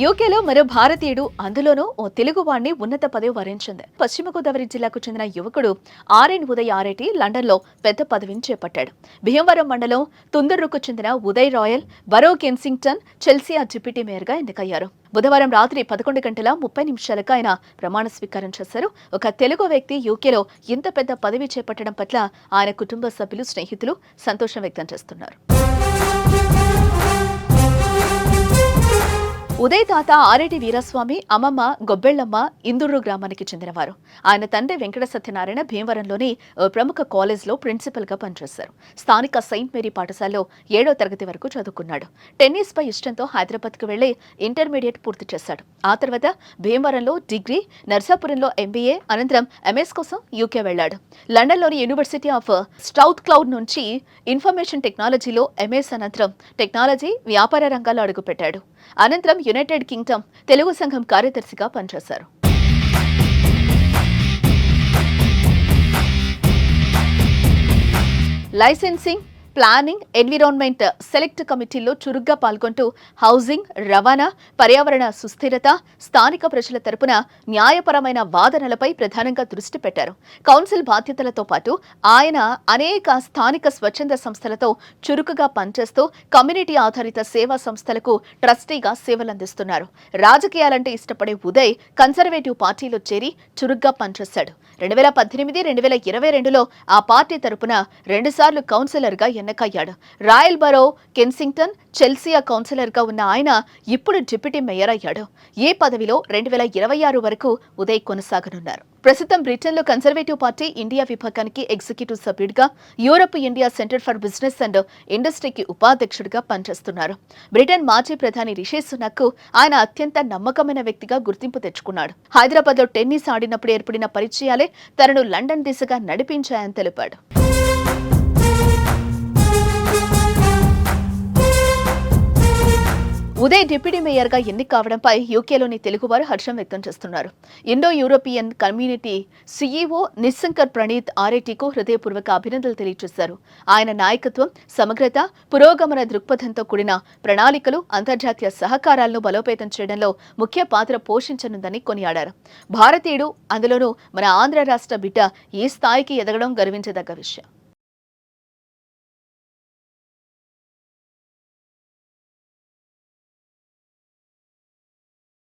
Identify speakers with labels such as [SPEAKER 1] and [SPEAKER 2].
[SPEAKER 1] యూకేలో మరో భారతీయుడు అందులోనూ ఓ తెలుగువాణ్ణి ఉన్నత పదవి వరించింది. పశ్చిమ గోదావరి జిల్లాకు చెందిన యువకుడు ఆర్ఎన్ ఉదయ్ ఆరెడ్డి లండన్లో పెద్ద పదవిని చేపట్టాడు. భీమవరం మండలం తుందర్రుకు చెందిన Uday Royal Borough Kensington Chelsea deputy మేయర్గా ఎన్నికయ్యారు. బుధవారం రాత్రి పదకొండు గంటల ముప్పై నిమిషాలకు ఆయన ప్రమాణ స్వీకారం చేశారు. ఒక తెలుగు వ్యక్తి యూకేలో ఇంత పెద్ద పదవి చేపట్టడం పట్ల ఆయన కుటుంబ సభ్యులు స్నేహితులు సంతోషం వ్యక్తం చేస్తున్నారు. ఉదయ్ తాత ఆరెడ్డి వీరస్వామి అమ్మమ్మ గొబ్బెళ్ళమ్మ ఇందూరు గ్రామానికి చెందినవారు. ఆయన తండ్రి వెంకట సత్యనారాయణ భీమవరంలోని ప్రముఖ కాలేజ్లో ప్రిన్సిపల్గా పనిచేశారు. స్థానిక సెయింట్ మేరీ పాఠశాలలో ఏడో తరగతి వరకు చదువుకున్నాడు. టెన్నిస్ పై ఇష్టంతో హైదరాబాద్కు వెళ్ళి ఇంటర్మీడియట్ పూర్తి చేశాడు. ఆ తర్వాత భీమవరంలో డిగ్రీ నర్సాపురంలో ఎంబీఏ అనంతరం ఎంఎస్ కోసం యూకే వెళ్ళాడు లండన్లోని యూనివర్సిటీ ఆఫ్ స్టౌత్ క్లౌడ్ నుంచి ఇన్ఫర్మేషన్ టెక్నాలజీలో ఎంఎస్ అనంతరం టెక్నాలజీ వ్యాపార రంగాల్లో అడుగుపెట్టాడు. అనంతరం యునైటెడ్ కింగ్డమ్ తెలుగు సంఘం కార్యదర్శిగా పనిచేశారు. లైసెన్సింగ్ ప్లానింగ్ ఎన్విరాన్మెంట్ సెలెక్ట్ కమిటీల్లో చురుగ్గా పాల్గొంటూ హౌసింగ్ రవాణా పర్యావరణ సుస్థిరత స్థానిక ప్రజల తరపున న్యాయపరమైన వాదనలపై ప్రధానంగా దృష్టి పెట్టారు. కౌన్సిల్ బాధ్యతలతో పాటు ఆయన అనేక స్థానిక స్వచ్ఛంద సంస్థలతో చురుకుగా పనిచేస్తూ కమ్యూనిటీ ఆధారిత సేవా సంస్థలకు ట్రస్టీగా సేవలందిస్తున్నారు. రాజకీయాలంటే ఇష్టపడే ఉదయ్ కన్సర్వేటివ్ పార్టీలో చేరి చురుగ్గా పనిచేశాడు. రెండు వేల పద్దెనిమిది రెండు వేల ఇరవై రెండులో ఆ పార్టీ తరపున రెండుసార్లు కౌన్సిలర్గా ఎన్నికయ్యాడు రాయల్ బరో కెన్సింగ్టన్ చెల్సియా కౌన్సిలర్గా ఉన్న ఆయన ఇప్పుడు డిప్యూటీ మేయర్ అయ్యాడు. ఈ పదవిలో రెండు వేల ఇరవై ఆరు వరకు ఉదయ్ కొనసాగనున్నారు. ప్రస్తుతం బ్రిటన్లో కన్సర్వేటివ్ పార్టీ ఇండియా విభాగానికి ఎగ్జిక్యూటివ్ సభ్యుడిగా Europe India centre for business and ఇండస్ట్రీకి ఉపాధ్యక్షుడిగా పనిచేస్తున్నారు. బ్రిటన్ మాజీ ప్రధాని రిషి సునక్ ఆయన అత్యంత నమ్మకమైన వ్యక్తిగా గుర్తింపు తెచ్చుకున్నాడు. హైదరాబాద్లో టెన్నిస్ ఆడినప్పుడు ఏర్పడిన పరిచయాలే తనను లండన్ దిశగా నడిపించాయని తెలిపాడు. ఉదయ్ డిప్యూటీ మేయర్గా ఎన్నిక కావడంపై యూకేలోని తెలుగువారు హర్షం వ్యక్తం చేస్తున్నారు. Indo European community CEO Nissankar Praneeth ఆర్ఐటీకు హృదయపూర్వక అభినందనలు తెలియజేశారు. ఆయన నాయకత్వం సమగ్రత పురోగమన దృక్పథంతో కూడిన ప్రణాళికలు అంతర్జాతీయ సహకారాలను బలోపేతం చేయడంలో ముఖ్య పాత్ర పోషించనుందని కొనియాడారు. భారతీయుడు అందులోనూ మన ఆంధ్ర రాష్ట్ర బిడ్డ ఈ స్థాయికి ఎదగడం గర్వించదగ్గ విషయం.